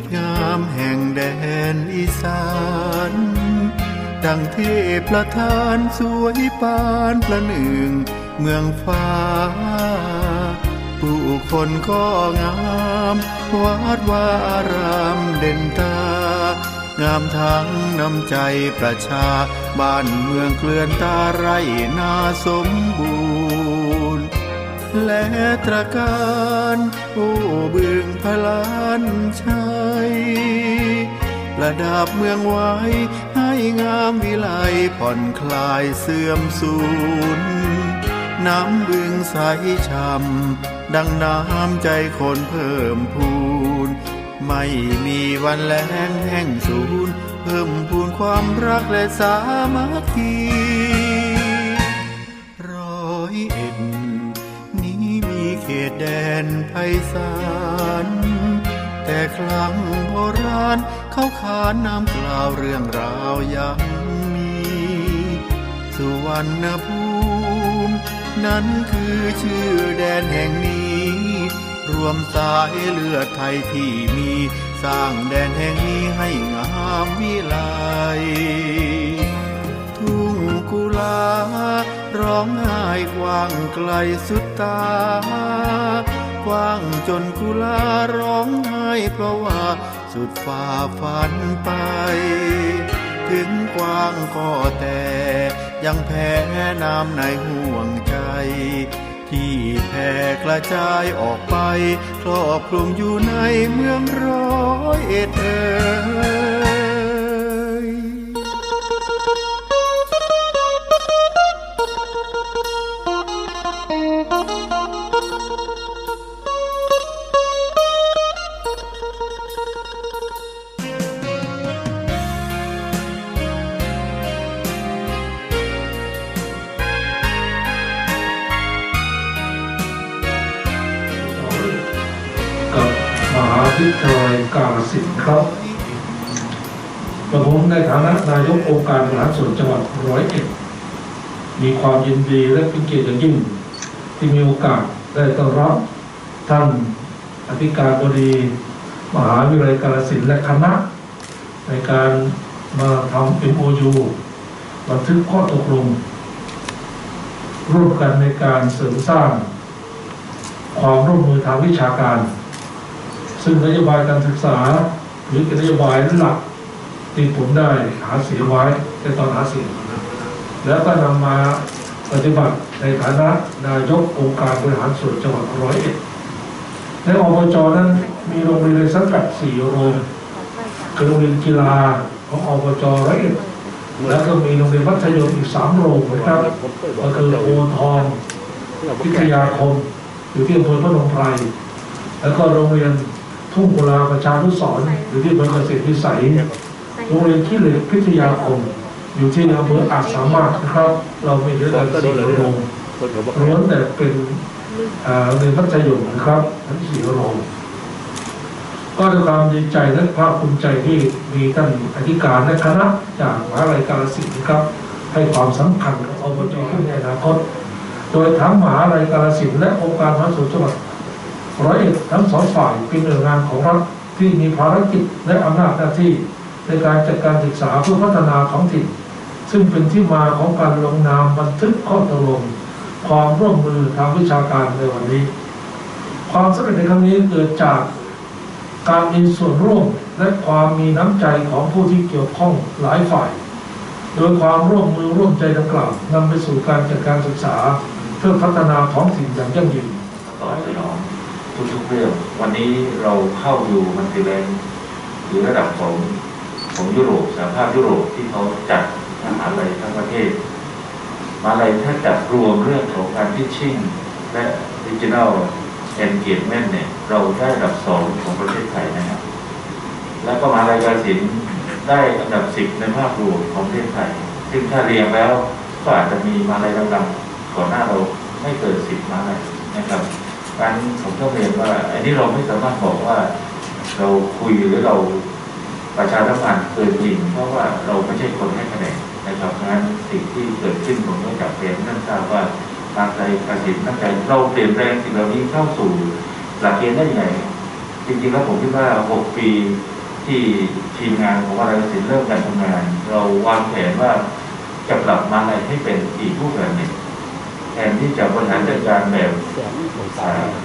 ชงามแห่งแดนอีสาน ดังเทพประทานสวยปานประหนึ่งเมืองฟ้า ผู้คนก็งามวัดวารามเด่นตา งามทั้งน้ำใจประชา บ้านเมืองเคลื่อนตาไรนาสมบูร และตระการผู้บึงพลานชัยประดับเมืองไว้ ให้งามวิไลผ่อนคลายเสื่อมสูญน้ำบึงใสช่ำดังน้ำใจคนเพิ่มพูน ไม่มีวันแล้งแห้งสูญเพิ่มพูนความรักและสามัคคีร้อยเอ็ด เขตแดนไพศาลแต่ครั้งโบราณเขาขานน้ำกล่าวเรื่องราวยังมี สุวรรณภูมินั้นคือชื่อแดนแห่งนี้ รวมสายเลือดไทยที่มีสร้างแดนแห่งนี้ให้งามวิไลทุ่งกุลาร้องไห้ กว้างไกลสุดตา กว้างจนกุลาร้องไห้เพราะว่าสุดฝ่าฝันไป ถึงกว้างก็แต่ ยังแพ้น้ำในห่วงใจ ที่แผ่กระจายออกไป ครอบคลุมอยู่ในเมืองร้อยเอ็ดเอ่ย ทยาลัยกาสินธุ์ครับกระผมในฐานะนายกองค์การบริหารส่วนจังหวัดร้อยเอ็ดมีความยินดีและเป็นเกียรติอย่างยิ่ง ที่มีโอกาสได้ต้อนรับท่านอธิการบดี มหาวิทยาลัยกาฬสินธุ์และคณะ ในการมาทำ MOU บันทึกข้อตกลง ร่วมกันในการเสริมสร้าง ความร่วมมือทางวิชาการ ซึ่งนโยบายการศึกษา หรือเป็นนโยบายหลักที่ผมได้หาเสียงไว้ในตอนหาเสียงแล้วก็นำมาปฏิบัติในฐานะนายกองค์การบริหารส่วนจังหวัดร้อยเอ็ดในอบจนั้นมีโรงเรียนในสังกัดสี่โรงคือโรงเรียนกีฬาของอบจร้อยเอ็ดแล้วก็มีโรงเรียนมัธยมอีกสามโรงนะครับก็คือโอทองวิทยาคม อยู่ที่อำเภอพนมไพรแล้วก็โรงเรียน ทุ่งกุลาประชานุสรณ์อยู่ที่อำเภอเกษตรวิสัยโรงเรียนขี้เหล็กพิทยาคม อยู่ที่อำเภออาจสามารถนะครับ เรามีด้วยกันสี่โรงล้วนแต่เป็นเอ่อโรงเรียนพัฒยมนะครับทั้งสี่โรงก็ด้วยความดีใจและภาคภูมิใจที่มีท่านอธิการและคณะจากมหาวิทยาลัยกาฬสินธุ์นะครับ ให้ความสำคัญกับอบจขึ้นในอนาคต โดยทั้งมหาวิทยาลัยกาฬสินธุ์และองค์การมหาส่วนจังหวัด ร้อยเอ็ดทั้งสองฝ่ายเป็นหน่วยงานของรัฐที่มีภารกิจและอำนาจหน้าที่ ในการจัดการศึกษาเพื่อพัฒนาท้องถิ่น ซึ่งเป็นที่มาของการลงนามบันทึกข้อตกลงความร่วมมือทางวิชาการในวันนี้ ความสำเร็จในครั้งนี้เกิดจากการมีส่วนร่วมและความมีน้ำใจของผู้ที่เกี่ยวข้องหลายฝ่าย โดยความร่วมมือร่วมใจดังกล่าวนำไปสู่การจัดการศึกษา เพื่อพัฒนาท้องถิ่นอย่างยั่งยืนตอบสนอง ทุกๆเรื่อง วันนี้เราเข้าอยู่มันติแลนหรือระดับของของยุโรปสหภาพยุโรปที่เขาจัดมหาลัยทั้งประเทศมหาลัยถ้าจัดรวมเรื่องของการพิชชิ่งและดิจิทัลแอนเกียรแมนเนี่ย เราได้อันดับสองของประเทศไทยนะครับ แล้วก็มหาลัยกาสินได้อันดับสิบในภาพรวมของประเทศไทย ซึ่งถ้าเรียงแล้วก็อาจจะมีมาลัยดังๆก่อนหน้าเราไม่เกินสิบมาลัยนะครับ การผมต้องเรียนว่า อันนี้เราไม่สามารถบอกว่าเราคุยหรือเราประชาสัมพันธ์เกินจริง เพราะว่าเราไม่ใช่คนให้คะแนนนะครับเพราะฉะนั้นสิ่งที่เกิดขึ้นผมก็จับเรียนท่านทราบว่าทางใจการสินตั้งใจเราเปลี่ยนแปลงสิ่งเหล่านี้เข้าสู่หลักเกณฑ์ได้ยังไงจริงๆแล้วผมคิดว่า 6 ปีที่ทีมงานของวารศิลป์เริ่มการทำงาน เราวางแผนว่าจะปรับมาอะไรให้เป็นอีกรูปแบบหนึ่ง แทนที่จะบริหารจัดการแบบ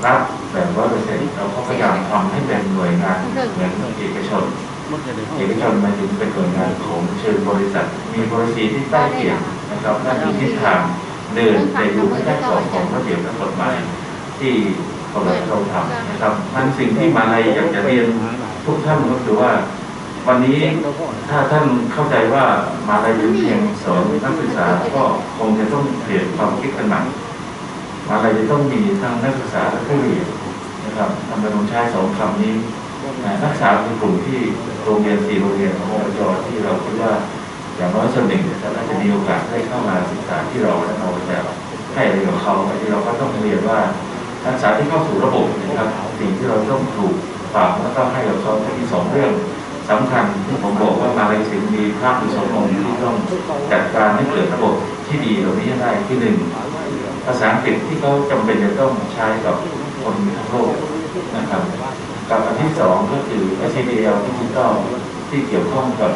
รัฐแบบร้อยเปอร์เซ็นต์เราก็พยายามทำให้เป็นหน่วยงานเหมือนเอกชนเอกชนมาถึงเป็นหน่วยงานของเชิงบริษัท มีบริษัทที่ใกล้เคียงนะครับนั่นคือทิศทางเดินในรูปแบบของของระเบียบและกฎหมายที่กำลังเราทำนะครับมันสิ่งที่มาในยอยากจะเรียนทุกท่านก็คือว่า วันนี้ถ้าท่านเข้าใจว่ามาในยเป็นเพียงสอนนักศึกษาก็คงจะต้องเปลี่ยนความคิดกันใหม่มาในยจะต้องมีทั้งนักศึกษาและผู้เรียนนะครับทำไมต้องใช้สองคำนี้นักศึกษาเป็นกลุ่มที่โรงเรียนสี่โรงเรียนของอบจที่เราคิดว่าอย่างน้อยส่วนหนึ่งเนี่ยน่าจะมีโอกาสได้เข้ามาศึกษาที่เราและเราจะให้อะไรกับเขาอันนี้เราก็ต้องเรียนว่านักศึกษาที่เข้าสู่ระบบนะครับสิ่งที่เราต้องถูกฝากแล้วก็ให้กับเขามีสองเรื่อง สำคัญที่ผมบอกว่ามาเลเซียมีพระมีสององค์ที่ต้องจัดการให้เกิดระบบที่ดีตรงนี้ได้ที่หนึ่งภาษาอังกฤษที่เขาจำเป็นจะต้องใช้กับคนทั้งโลกนะครับกับอันที่สองก็คือ SCDL ดิจิตอลที่เกี่ยวข้องกับ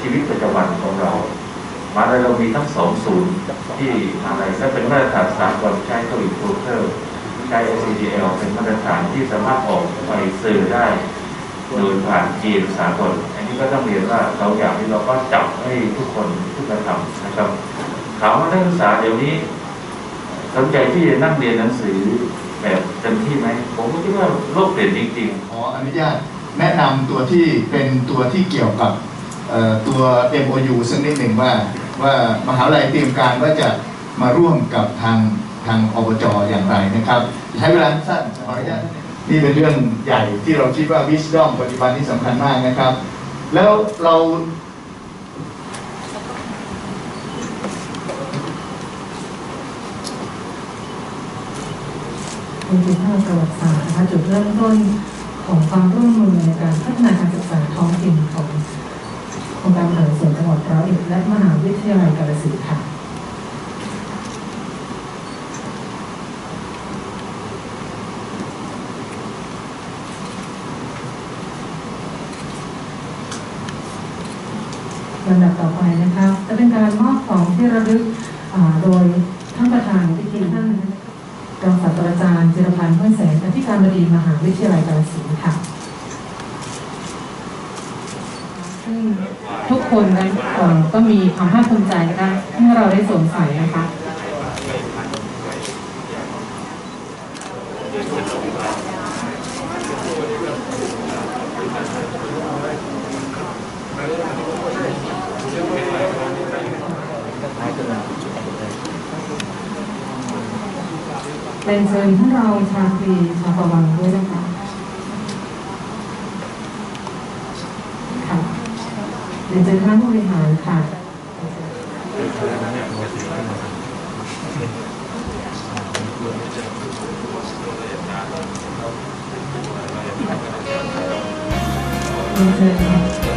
ชีวิตประจำวันของเรา มาเลยเรามีทั้งสองศูนย์ที่มาเลยและเป็นมาตรฐานสากลใช้ตัวอีกโปรเตอร์ใช้ SCDL เป็นมาตรฐานที่สามารถออกไปสื่อได้ โดยผ่านจีนสากลอันนี้ก็ต้องเรียนว่าเราอยากที่เราก็จับให้ทุกคนทุกกระทำนะครับถามว่านักศึกษาเดี๋ยวนี้ สนใจที่จะนั่งเรียนหนังสือแบบเต็มที่ไหมผมก็คิดว่าโลกเปลี่ยนจริงๆขออนุญาตแนะนำตัวที่เป็นตัวที่เกี่ยวกับเอ่อตัว MOU สักนิดหนึ่งว่า ว่ามหาวิทยาลัยเตรียมการว่าจะมาร่วมกับทางทางอบจอย่างไรนะครับ ใช้เวลาสั้นขออนุญาต นี่เป็นเรื่องใหญ่ที่เราคิดว่า wisdom ปัจจุบันนี้สำคัญมากนะครับ แล้วเราเป็นจุดที่ประวัติศาสตร์นะคะจุดเริ่มต้นของความร่วมมือในการพัฒนาการศึกษาท้องถิ่นขององค์การบริหาส่วนจังหวัดร้อยเอ็ดและมหาวิทยาลัยกาฬสินธุ์ค่ะ ลำดับต่อไปนะคะจะเป็นการมอบของที่ระลึกโดยท่านประธานพิธีท่านรองศาสตราจารย์จิรพันธ์เพื่อนแสงอธิการบดีมหาวิทยาลัยกาฬสินธุ์ค่ะซึ่งทุกคนนั้นก็มีความภาคภูมิใจนะคะเมื่อเราได้สวมใส่นะคะ เป็นเชิญท่านรองชาตรีชาประวังด้วยนะคะค่ะเรียนเชิญคณะผู้บริหารค่ะเรียนเชิญค่ะ